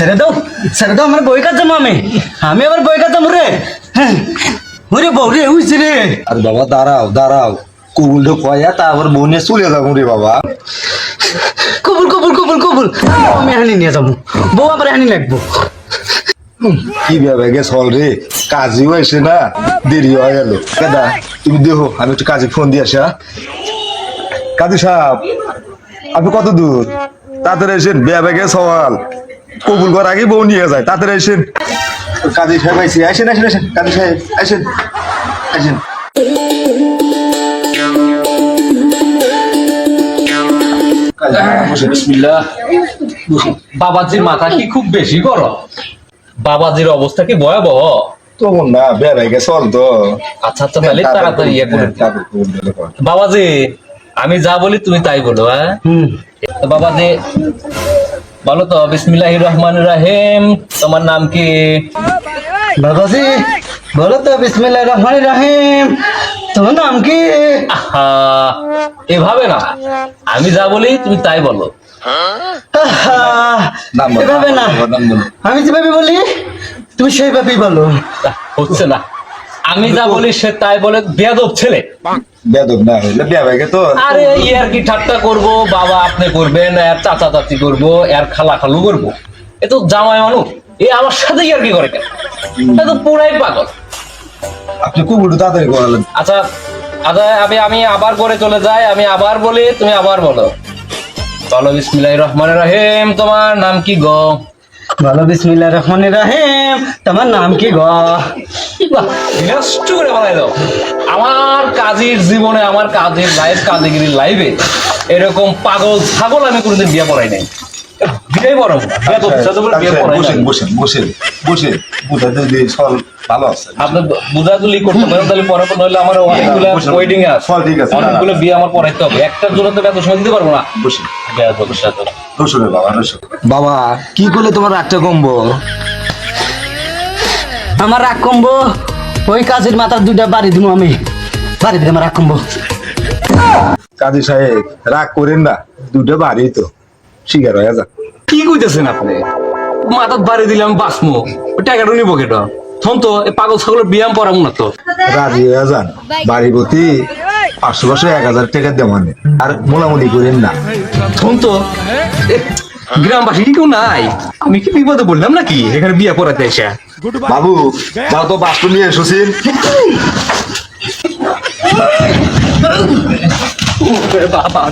ছেড়ে দাও ছেড়ে দাও আমার বই কাজ যাব আমি। আমি আবার বই কাজ যাব রে। হ্যাঁ ওরে বউ রে উইছে রে। আর বাবা দাঁড়াও দাঁড়াও। কুবুলটা কয়া তারপর বোনে চলে যাব রে বাবা। কবুল কবুল কবুল কবুল আমি হানি নিয়ে যাব। বউ আবার হানি লাগবো। কি ভেবে গেছ হল রে? কাজেও এসে না দেরি হয়ে গেল। দাদা তুমি দেখো আমি একটু কাজে ফোন দিয়ে আসি হ্যাঁ? কাজী সাহেব আপনি কত দূর? তাড়াতাড়ি এসেন বিয়া বেগে সওয়াল। কবুল করার আগে বউ নিয়ে যায় তাড়াতাড়ি এসেন কাজী সাহেব আইসি আসেন আসেন আসেন কাজী সাহেব আসেন আসেন। বাবাজির মাথা কি খুব বেশি গরম বাবাজির অবস্থা কি ভয়াবহ? তখন না বেগে চল তো। আচ্ছা আচ্ছা তাহলে তাড়াতাড়ি ইয়ে করে কর। বাবাজি আমি যা বলি তুমি তাই বলো হ্যাঁ? হুম। বাবাজি বলো তো বিসমিল্লাহ রহমান রাহিম তোমার নাম কি বাবাজি বলো তো বিসমিল্লাহ রহমান রাহিম তোমার নাম কি এভাবে না আমি যা বলি তুমি তাই বলো এভাবে না। আমি যেভাবে বলি তুমি সেইভাবেই বলো হচ্ছে না আমি যা বলি সে তাই বলে বেয়াদব ছেলে। বেদব না হইলে বিয়া বেগে তো আরে ইয়ার কি ঠাট্টা করব? বাবা আপনি করবেন এর চাচা চাচি করব এর খালা খালু করব। এ তো জামাই মানুষ। এ আমার সাথে ইয়ার কি করে কেন এ তো পুরাই পাগল। আপনি কবুলটা তাড়াতাড়ি করালেন। আচ্ছা আচ্ছা আমি আমি আবার করে চলে যাই আমি আবার বলি তুমি আবার বলো। বলো বিসমিল্লাহ রহমান রহিম তোমার নাম কি গো? বলো বিসমিল্লাহ রহমান রাহিম। তোমার নাম কি গো? করে আমার কাজের জীবনে আমার কাজের লাইফ কাজেগিরির লাইফে এরকম পাগল ছাগল আমি কোনোদিন বিয়ে পড়াই নাই। বিয়ে বড় বিয়ে বসেন বসেন বসেন বসেন। যদি ভালো আছে। আপনি বুঝাগুলি করতে পারেন তাহলে পরে নইলে আমার অনেকগুলো বসুন। আছে। ঠিক আছে। অনেকগুলো বিয়ে আমার পড়াইতে হবে। একটার জন্য তো এত সময় দিতে পারব না। বসেন। রসুন বাবা কি করলে তোমার রাগটা কমবো? আমার রাগ কমবো? ওই কাজের মাথার দুইটা বাড়ি দিব আমি। বাড়ি দিকে আমার রাগ কমবো। কাজী সাহেব রাগ করেন না দুটো বাড়ি তো। শিকার হয়ে যা কি কইতেছেন আপনি? মাথার বাড়ি দিলাম বাসমো টাকাটা নিবো কেটা থন তো পাগল ছাগলের ব্যায়াম পড়াবো না তো। রাজি হয়ে যান। বাড়ি প্রতি পাঁচশো পাঁচশো এক হাজার টাকা দেওয়ান আর মোলামুলি করেন না। শোন তো গ্রামবাসী কি কেউ নাই? আমি কি বিপদে বললাম নাকি? এখানে বিয়ে পড়াতে এসে। বাবু যাও তো বাস্তু নিয়ে এসেছেন বাবা